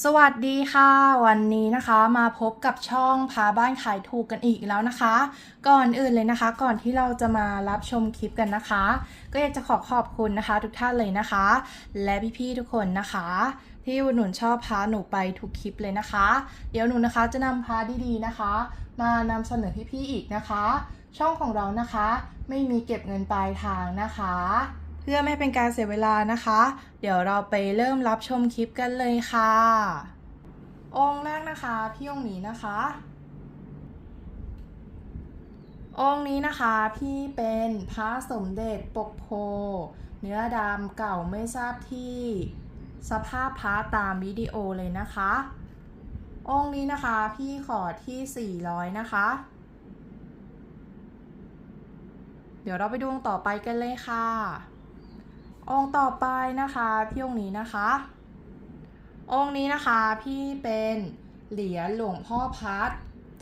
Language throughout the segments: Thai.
สวัสดีค่ะ วันนี้นะคะมาพบกับช่องพาบ้านขายถูกกันอีกแล้วนะคะ ก่อนอื่นเลยนะคะ ก่อนที่เราจะมารับชมคลิปกันนะคะ ก็อยากจะขอขอบคุณนะคะ ทุกท่านเลยนะคะ และพี่ๆทุกคนนะคะ ที่อุดหนุนชอบพาหนูไปทุกคลิปเลยนะคะ เดี๋ยวหนูนะคะจะนำพาดีๆนะคะ มานำเสนอพี่ๆอีกนะคะ ช่องของเรานะคะ ไม่มีเก็บเงินปลายทางนะคะ เพื่อไม่ให้เป็นการเสียเวลานะคะ เดี๋ยวเราไปเริ่มรับชมคลิปกันเลยค่ะ องค์แรกนะคะพี่องค์นี้นะคะ องค์นี้นะคะพี่เป็นพระสมเด็จปกโพ เนื้อดำเก่าไม่ทราบที่สภาพพระตามวิดีโอเลยนะคะ องค์นี้นะคะพี่ขอที่ 400 นะคะ เดี๋ยวเราไปดูองต่อไปกันเลยค่ะ องค์ต่อไปนะคะพี่องค์นี้นะคะ องค์นี้นะคะพี่เป็นเหรียญหลวงพ่อพัด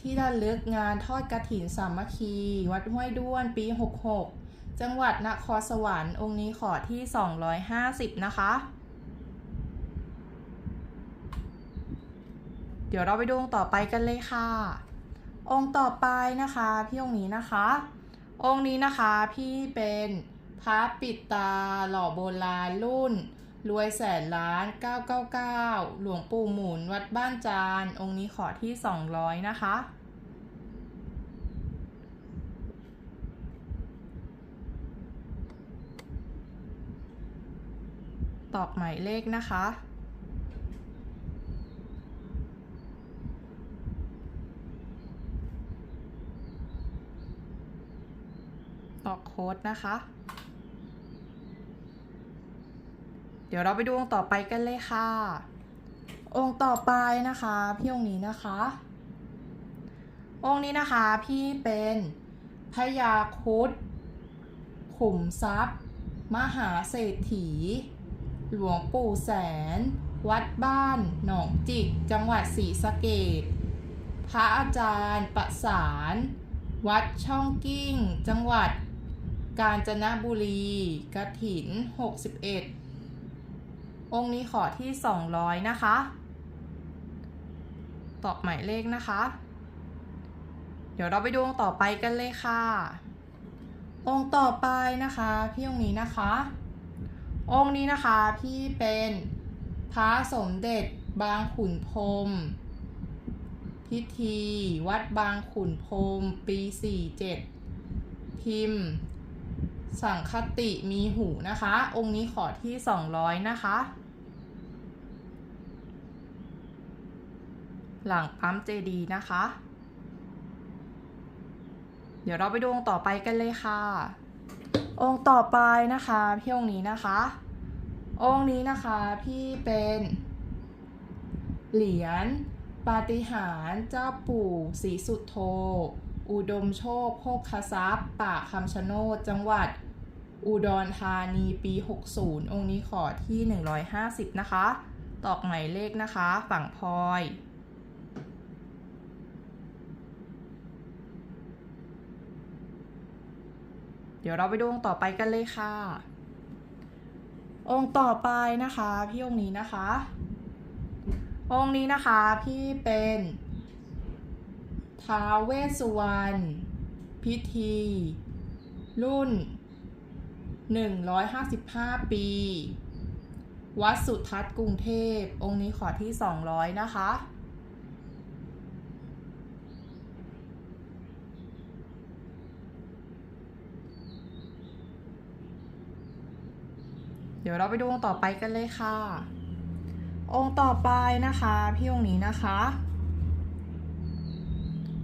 ที่ระลึกงานทอดกระถินสามัคคี วัดห้วยด้วนปี 66 จังหวัดนครสวรรค์องค์นี้ขอที่ 250 นะคะ เดี๋ยวเราไปดูองค์ต่อไปกันเลยค่ะ องค์ต่อไปนะคะ พี่องค์นี้นะคะ องค์นี้นะคะพี่เป็น พระปิดตาหล่อโบราณรุ่น รวยแสนล้าน 999 หลวงปู่หมุนวัดบ้านจาน องค์นี้ขอที่ 200 นะคะ ตอกหมายเลขนะคะตอกโค้ดนะคะ เดี๋ยวเราไปดูองค์ต่อไปกันเลยค่ะ องค์ต่อไปนะคะ พี่องค์นี้นะคะ องค์นี้นะคะพี่เป็นพญาคุดขุมทรัพย์ มหาเศรษฐี หลวงปู่แสน วัดบ้าน หนองจิก จังหวัดศรีสะเกดพระอาจารย์ประสาน วัดช่องกิ้ง จังหวัดกาญจนบุรี กระถิน 61 องค์นี้ขอที่ 200 นะคะ ตอกหมายเลขนะคะ เดี๋ยวเราไปดูองค์ต่อไปกันเลยค่ะ องค์ต่อไปนะคะพี่องค์นี้นะคะ องค์นี้นะคะพี่เป็นพระสมเด็จบางขุนพรมพิธี วัดบางขุนพรมปี 47 พิมพ์ สังคติมีหูนะคะ องค์นี้ขอที่ 200 นะคะ หลังปั๊มเจดีนะคะ เดี๋ยวเราไปดูองค์ต่อไปกันเลยค่ะ องค์ต่อไปนะคะพี่องค์นี้นะคะ องค์นี้นะคะพี่เป็นเหรียญปาฏิหาริย์เจ้าปู่ศรีสุดโทอุดมโชคโภคทรัพย์ป่าคำชะโนดจังหวัดอุดรธานีปี 60 องค์นี้ขอที่ 150 นะคะ ตอกหมายเลขนะคะ ฝั่งพลอย เดี๋ยวเราไปดูองค์ต่อไปกันเลยค่ะ องค์ต่อไปนะคะ พี่องค์นี้นะคะ องค์นี้นะคะพี่เป็นท้าวเวสสุวรรณพิธี รุ่น 155 ปี วัดสุทัศน์กรุงเทพ องค์นี้ขอที่ 200 นะคะ ดี๋ยวเราไปดูองค์ต่อไปกันเลยค่ะ องค์ต่อไปนะคะ พี่องค์นี้นะคะ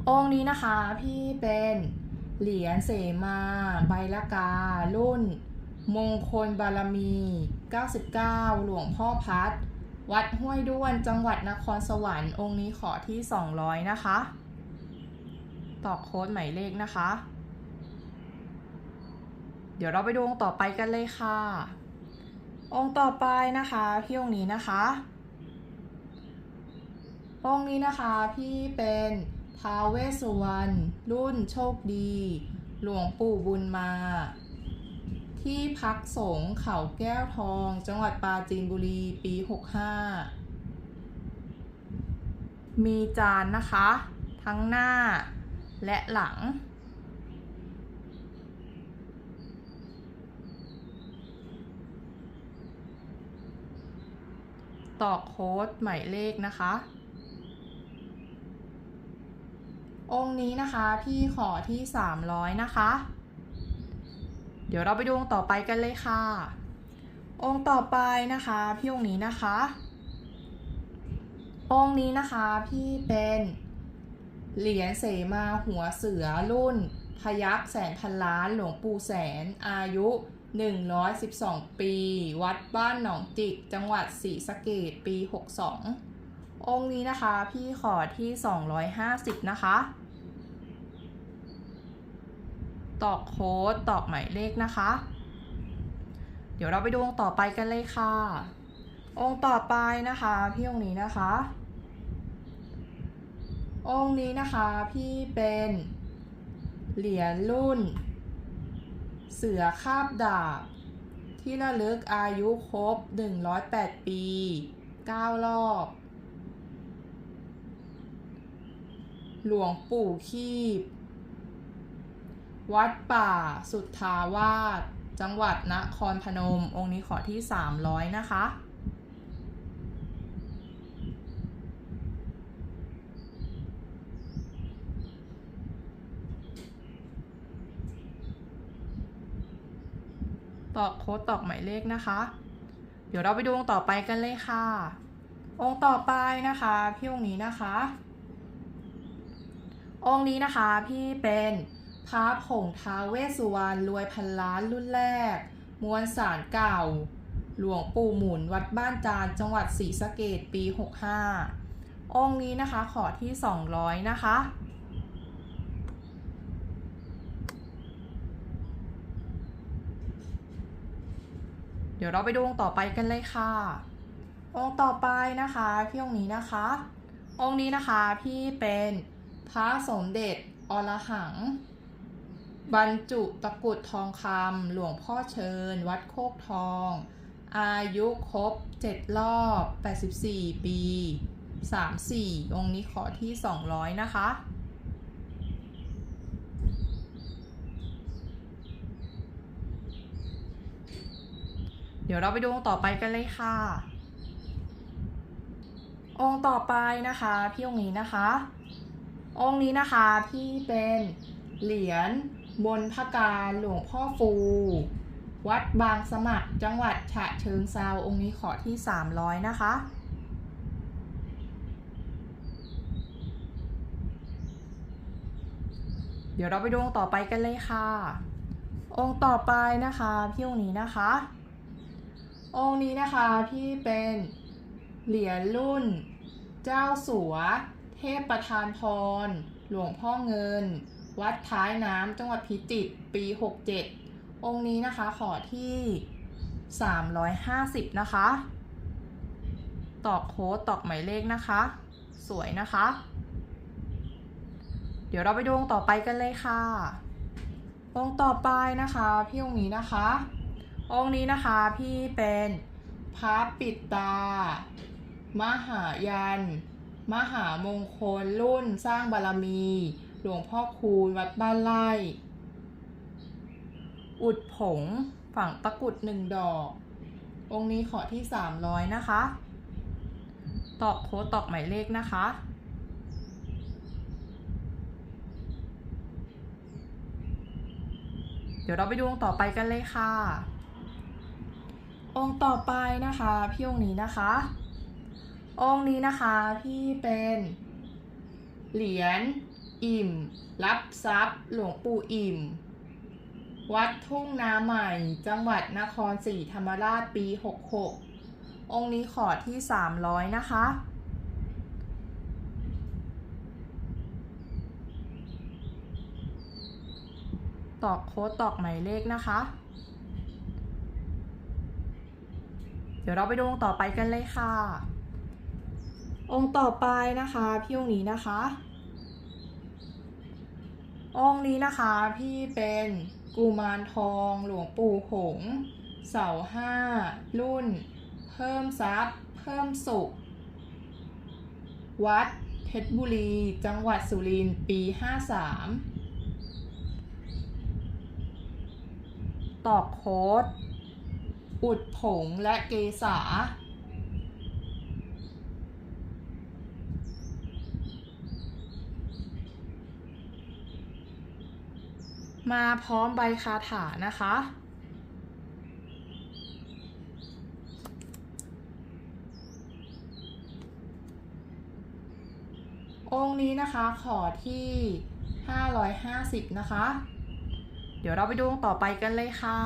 องค์นี้นะคะพี่เป็นเหรียญเสมาใบละกา รุ่น มงคลบารมี 99 หลวงพ่อพัด วัดห้วยด้วนจังหวัดนครสวรรค์องค์นี้ขอที่ 200 นะคะตอกโค้ดหมายเลขนะคะ เดี๋ยวเราไปดูองค์ต่อไปกันเลยค่ะ องค์ต่อไปนะคะพี่องค์นี้นะคะ องค์นี้นะคะพี่เป็นท้าวเวสสุวรรณรุ่นโชคดี หลวงปู่บุญมา ที่พักสงฆ์เขาแก้วทอง จังหวัดปราจีนบุรีปี 65 มีจานนะคะ ทั้งหน้าและหลัง ตอกโค้ดหมายเลขนะคะ องค์นี้นะคะพี่ขอที่ 300 นะคะ เดี๋ยวเราไปดูองค์ต่อไปกันเลยค่ะ องค์ต่อไปนะคะพี่องค์นี้นะคะ องค์นี้นะคะพี่เป็นเหรียญเสมาหัวเสือรุ่นพยักแสนพันล้านหลวงปู่แสนอายุ 112 ปี วัดบ้านหนองจิก จังหวัดศรีสะเกดปี 62 องค์นี้นะคะ พี่ขอที่ 250 นะคะ ตอกโค้ดตอกหมายเลขนะคะ เดี๋ยวเราไปดูองค์ต่อไปกันเลยค่ะ องค์ต่อไปนะคะ พี่องค์นี้นะคะ องค์นี้นะคะพี่เป็นเหรียญรุ่น เสือคาบดาบ ที่ระลึกอายุครบ 108 ปี 9 รอบ หลวงปู่คีบ วัดป่าสุทธาวาส จังหวัดนครพนม องค์นี้ขอที่ 300 นะคะ ตอกโค้ดตอกหมายเลขนะคะ เดี๋ยวเราไปดูองค์ต่อไปกันเลยค่ะ องค์ต่อไปนะคะพี่องค์นี้นะคะ องค์นี้นะคะพี่เป็นพระผงท้าเวสสุวรรณรวยพันล้านรุ่นแรก มวลสารเก่า หลวงปู่หมุนวัดบ้านจานจังหวัดศรีสะเกดปี 65 องค์นี้นะคะขอที่ 200 นะคะ เดี๋ยวเราไปดูองค์ต่อไปกันเลยค่ะ องค์ต่อไปนะคะพี่องค์นี้นะคะ องค์นี้นะคะพี่เป็นพระสมเด็จอรหัง บรรจุตะกุดทองคำหลวงพ่อเชิญ วัดโคกทอง อายุครบ 7 รอบ 84 ปี 34 องค์นี้ขอที่ 200 นะคะ เดี๋ยวเราไปดูองค์ต่อไปกันเลยค่ะ องค์ต่อไปนะคะพี่องค์นี้นะคะ องค์นี้นะคะพี่เป็นเหรียญบนพระการหลวงพ่อฟู วัดบางสมัครจังหวัดฉะเชิงเซาองค์นี้ขอที่ 300 นะคะเดี๋ยวเราไปดูองค์ต่อไปกันเลยค่ะ องค์ต่อไปนะคะ พี่องค์นี้นะคะ องค์นี้นะคะพี่เป็นเหรียญรุ่น เจ้าสัว เทพประธานพร หลวงพ่อเงิน วัดท้ายน้ำจังหวัดพิจิตรปี 67 องค์นี้นะคะขอที่ 350 นะคะตอกโค้ดตอกหมายเลขนะคะ สวยนะคะ เดี๋ยวเราไปดูองค์ต่อไปกันเลยค่ะ องค์ต่อไปนะคะ พี่องค์นี้นะคะ องค์นี้นะคะพี่เป็นพระปิดตา มหายัน มหามงคลรุ่นสร้างบารมี หลวงพ่อคูณวัดบ้านไร่อุดผงฝั่งตะกุดหนึ่งดอก องค์นี้ขอที่300นะคะ ตอกโค้ดตอกหมายเลขนะคะ เดี๋ยวเราไปดูองค์ต่อไปกันเลยค่ะ องค์ต่อไปนะคะพี่องค์นี้นะคะ องค์นี้นะคะพี่เป็นเหรียญอิ่ม รับทรัพย์หลวงปู่อิ่ม วัดทุ่งนาใหม่ จังหวัดนครศรีธรรมราชปี 66 องค์นี้ขอที่ 300 นะคะตอกโค้ดตอกหมายเลขนะคะ เดี๋ยวเราไปดูองค์ต่อไปกันเลยค่ะ องค์ต่อไปนะคะพี่องค์นี้นะคะ องค์นี้นะคะพี่เป็นกุมารทองหลวงปู่หงเสาห้ารุ่น เพิ่มทรัพย์ เพิ่มสุข วัดเทชรบุรี จังหวัดสุรินทร์ปี 53 ตอกโค้ด อุดผงและเกษามาพร้อมใบคาถานะคะ องค์นี้นะคะขอที่ 550 นะคะ เดี๋ยวเราไปดูต่อไปกันเลยค่ะ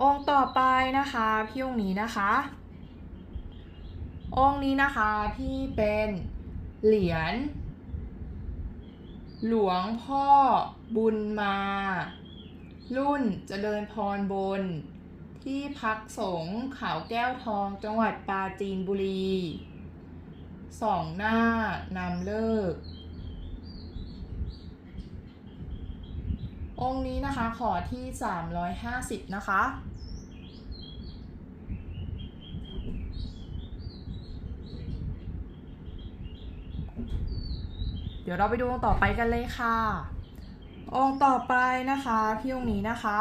องค์ต่อไปนะคะพี่องค์นี้นะคะ องค์นี้นะคะพี่เป็นเหรียญหลวงพ่อบุญมา รุ่นเจริญพรบน ที่พักสงฆ์ขาวแก้วทองจังหวัดปราจีนบุรีสองหน้านำเลิก องค์นี้นะคะขอที่ 350 นะคะ เดี๋ยวเราไปดูองค์ต่อไปกันเลยค่ะ องค์ต่อไปนะคะพี่องค์นี้นะคะ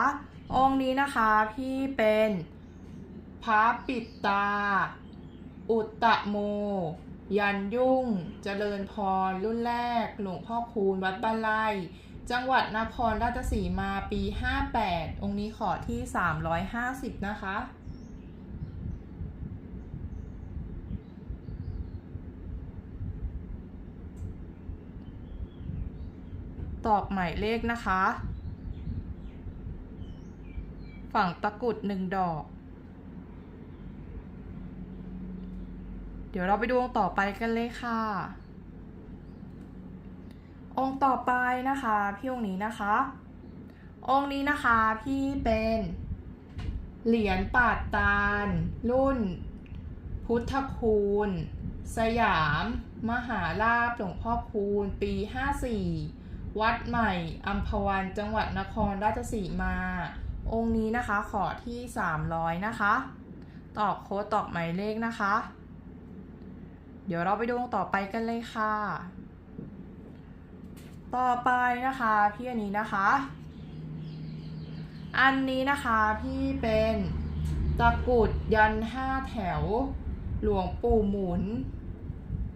องค์นี้นะคะพี่เป็นพระปิดตา อุตตะโม ยันยุ่ง เจริญพรรุ่นแรก หลวงพ่อคูณวัดบ้านไร่ จังหวัดนครราชสีมาปี 58 องค์นี้ขอที่ 350 นะคะ ตอกหมายเลขนะคะ ฝั่งตะกุดหนึ่งดอก เดี๋ยวเราไปดูองต่อไปกันเลยค่ะ องค์ต่อไปนะคะพี่องค์นี้นะคะ องค์นี้นะคะพี่เป็นเหรียญปาดตาล รุ่น พุทธคูณ สยาม มหาลาภหลวงพ่อคูณ ปี 54 วัดใหม่อัมพวันจังหวัดนครราชสีมา องค์นี้นะคะขอที่ 300 นะคะ ตอกโค้ดตอกหมายเลขนะคะ เดี๋ยวเราไปดูองค์ต่อไปกันเลยค่ะ ต่อไปนะคะพี่อันนี้นะคะ อันนี้นะคะพี่เป็นตะกรุดยันห้าแถว หลวงปู่หมุน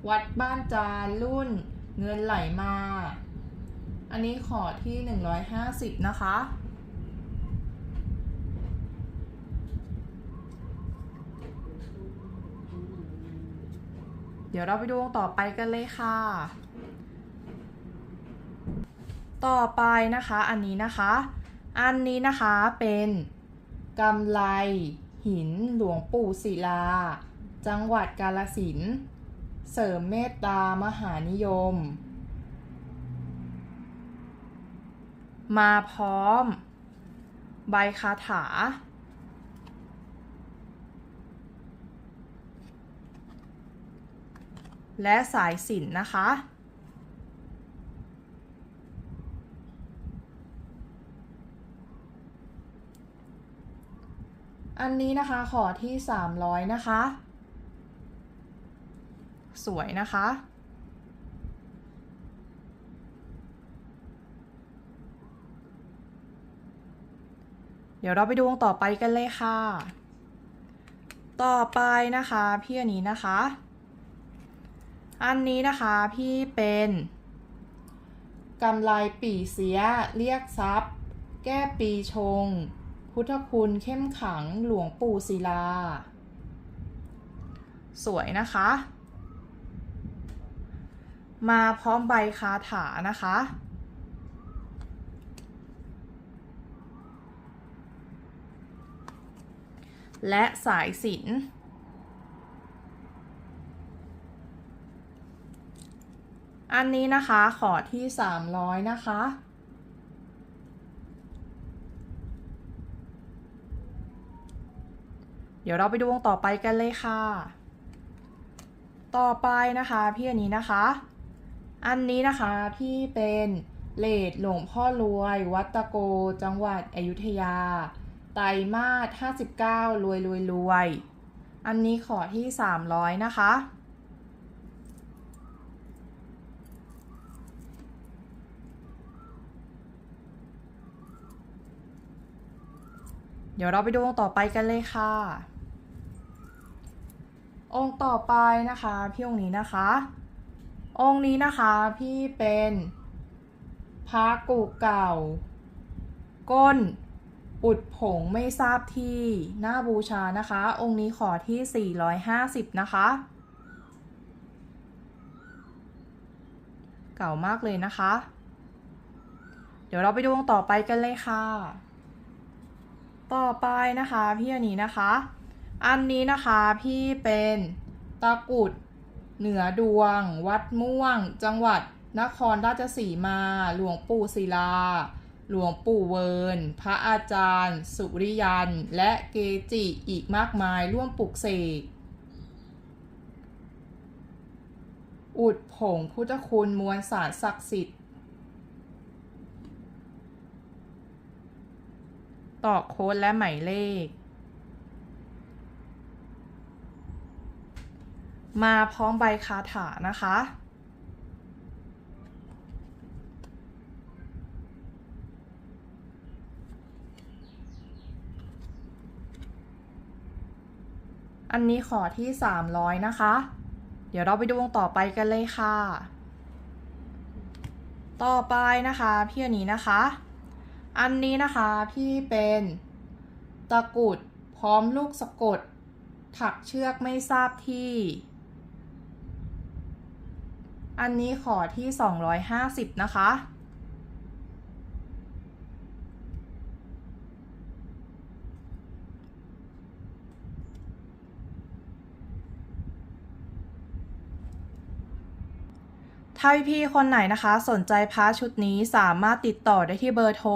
วัดบ้านจานรุ่นเงินไหลมา อันนี้ขอที่ 150 นะคะ เดี๋ยวเราไปดูองต่อไปกันเลยค่ะ ต่อไปนะคะอันนี้นะคะ อันนี้นะคะเป็นกำไลหินหลวงปู่ศิลา จังหวัดกาลสินเสริมเมตตามหานิยม มาพร้อม ใบคาถา และสายสินนะคะ อันนี้นะคะขอที่ 300 นะคะ สวยนะคะ เดี๋ยวเราไปดูองต่อไปกันเลยค่ะ ต่อไปนะคะพี่อันนี้นะคะ อันนี้นะคะพี่เป็นกำไลปีเสียเรียกทรัพย์ แก้ปีชง พุทธคุณเข้มขังหลวงปู่ศิลา สวยนะคะ มาพร้อมใบคาถานะคะ และสายสินอันนี้นะคะขอที่ 300 นะคะ เดี๋ยวเราไปดูวงต่อไปกันเลยค่ะ ต่อไปนะคะพี่อันนี้นะคะ อันนี้นะคะพี่เป็นเลดหลวงพ่อรวย วัตโก จังหวัดอยุธยา ไตรมาส59 รวยรวยรวย อันนี้ขอที่ 300 นะคะเดี๋ยวเราไปดูวงต่อไปกันเลยค่ะ องค์ต่อไปนะคะพี่องค์นี้นะคะ องค์นี้นะคะพี่เป็นพระกุเก่า ก้น ปุดผงไม่ทราบที่หน้าบูชานะคะ องค์นี้ขอที่ 450 นะคะ เก่ามากเลยนะคะ เดี๋ยวเราไปดูองค์ต่อไปกันเลยค่ะ ต่อไปนะคะพี่อันนี้นะคะ อันนี้นะคะพี่เป็นตะกุดเหนือดวง วัดม่วง จังหวัดนครราชสีมา หลวงปู่ศิลา หลวงปู่เวิร์นพระอาจารย์ สุริยัน และเกจิอีกมากมายร่วมปลุกเสกอุดผงพุทธคุณมวลสารศักดิ์สิทธิ์ ต่อโค้ดและหมายเลข มาพร้อมใบคาถานะคะ อันนี้ขอที่ 300 นะคะ เดี๋ยวเราไปดูวงต่อไปกันเลยค่ะ ต่อไปนะคะพี่อันนี้นะคะ อันนี้นะคะพี่เป็นตะกรุดพร้อมลูกสะกด ถักเชือกไม่ทราบที่ อันนี้ขอที่ 250 นะคะ ถ้าพี่คนไหนนะคะ สนใจพาชุดนี้สามารถติดต่อได้ที่เบอร์โทร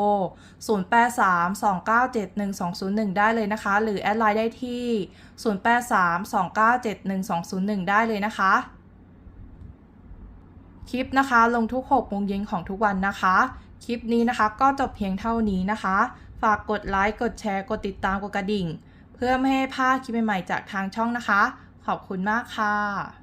0832971201 ได้เลยนะคะ หรือแอดไลน์ได้ที่ 0832971201 ได้เลยนะคะ คลิปนะคะ ลงทุก6โมงเย็นของทุกวันนะคะ คลิปนี้นะคะก็จบเพียงเท่านี้นะคะ ฝากกดไลค์ กดแชร์ กดติดตาม กดกระดิ่ง เพื่อไม่ให้พลาดคลิปใหม่ๆจากทางช่องนะคะ ขอบคุณมากค่ะ